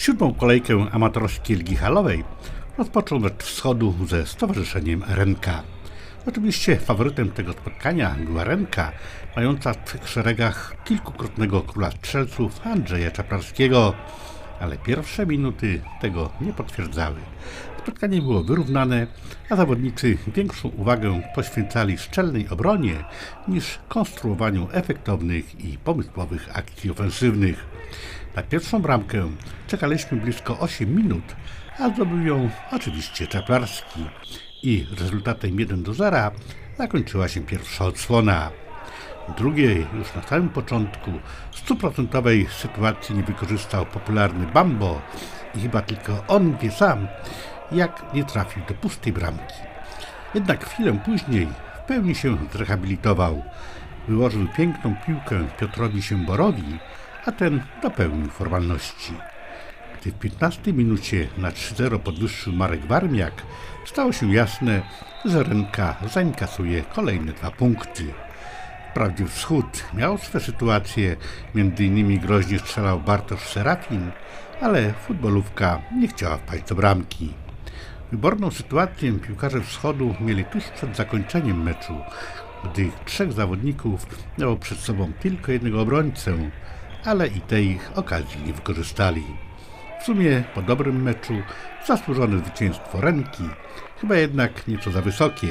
Siódmą kolejkę amatorskiej Ligi Halowej rozpoczął mecz wschodu ze Stowarzyszeniem RNK. Oczywiście faworytem tego spotkania była Renka, mająca w szeregach kilkukrotnego króla strzelców Andrzeja Czaplarskiego, ale pierwsze minuty tego nie potwierdzały. Spotkanie było wyrównane, a zawodnicy większą uwagę poświęcali szczelnej obronie niż konstruowaniu efektownych i pomysłowych akcji ofensywnych. Na pierwszą bramkę czekaliśmy blisko 8 minut, a zdobył ją oczywiście Czaplarski i rezultatem 1 do 0 zakończyła się pierwsza odsłona. Drugiej, już na samym początku, stuprocentowej sytuacji nie wykorzystał popularny Bambo i chyba tylko on wie sam, jak nie trafił do pustej bramki. Jednak chwilę później w pełni się zrehabilitował. Wyłożył piękną piłkę Piotrowi Siemborowi, a ten dopełnił formalności. Gdy w 15 minucie na 3-0 podwyższył Marek Warmiak, stało się jasne, że Renka zainkasuje kolejne dwa punkty. Wprawdzie wschód miał swe sytuacje, między innymi groźnie strzelał Bartosz Serafin, ale futbolówka nie chciała wpaść do bramki. Wyborną sytuację piłkarze wschodu mieli tuż przed zakończeniem meczu, gdy trzech zawodników miało przed sobą tylko jednego obrońcę, ale i tej ich okazji nie wykorzystali. W sumie po dobrym meczu zasłużone zwycięstwo Renki, chyba jednak nieco za wysokie.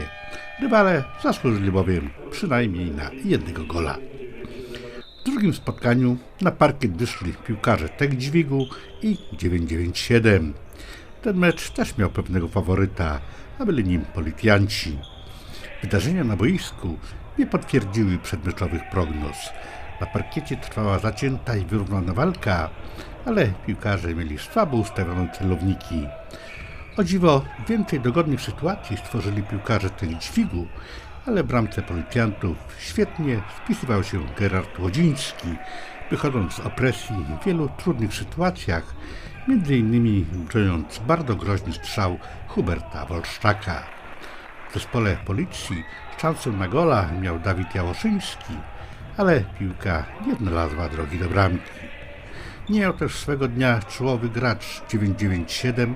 Rywale zasłużyli bowiem przynajmniej na jednego gola. W drugim spotkaniu na parkiet wyszli piłkarze Tek Dźwigu i 997. Ten mecz też miał pewnego faworyta, a byli nim policjanci. Wydarzenia na boisku nie potwierdziły przedmeczowych prognoz. Na parkiecie trwała zacięta i wyrównana walka, ale piłkarze mieli słabo ustawione celowniki. O dziwo, więcej dogodnych sytuacji stworzyli piłkarze dźwigu, ale bramce policjantów świetnie spisywał się Gerard Łodziński, wychodząc z opresji w wielu trudnych sytuacjach, innymi broniąc bardzo groźny strzał Huberta Wolszczaka. W zespole policji szansę na gola miał Dawid Jałoszyński, ale piłka nie znalazła drogi do bramki. Nie miał też swego dnia czołowy gracz 997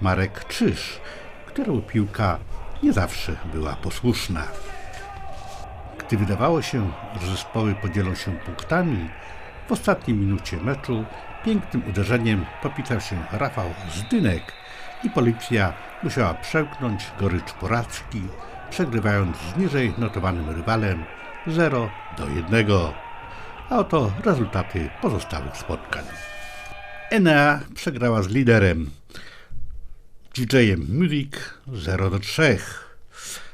Marek Czyż, któremu piłka nie zawsze była posłuszna. Gdy wydawało się, że zespoły podzielą się punktami, w ostatniej minucie meczu pięknym uderzeniem popisał się Rafał Zdynek i policja musiała przełknąć gorycz porażki, przegrywając z niżej notowanym rywalem 0 do 1. A oto rezultaty pozostałych spotkań. Enea przegrała z liderem DJ-em Music 0 do 3.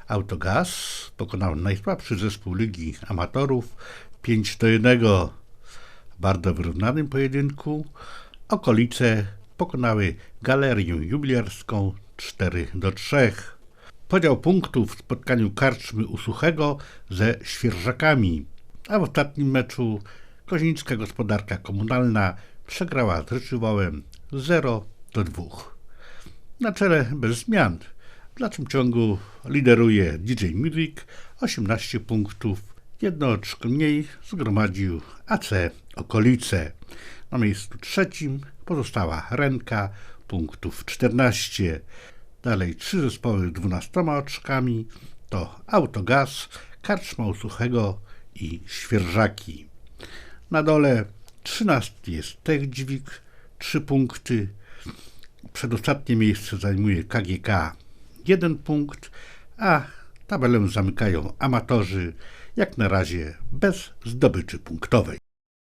Autogaz pokonał najsłabszy zespół Ligi Amatorów 5 do 1. W bardzo wyrównanym pojedynku okolice pokonały Galerię Jubilerską 4 do 3. Podział punktów w spotkaniu karczmy u Suchego ze Świerżakami, a w ostatnim meczu Kozińska Gospodarka Komunalna przegrała z Ryczywołem 0 do 2. Na czele bez zmian. W dalszym ciągu lideruje DJ Music 18 punktów. Jedno oczko mniej zgromadził AC Okolice. Na miejscu trzecim pozostała Renka punktów 14. Dalej trzy zespoły 12 oczkami to Autogaz, Karczma Suchego i Świerżaki. Na dole 13 jest Tech Dźwig, 3 punkty. Przedostatnie miejsce zajmuje KGK, 1 punkt, a tabelę zamykają amatorzy, jak na razie bez zdobyczy punktowej.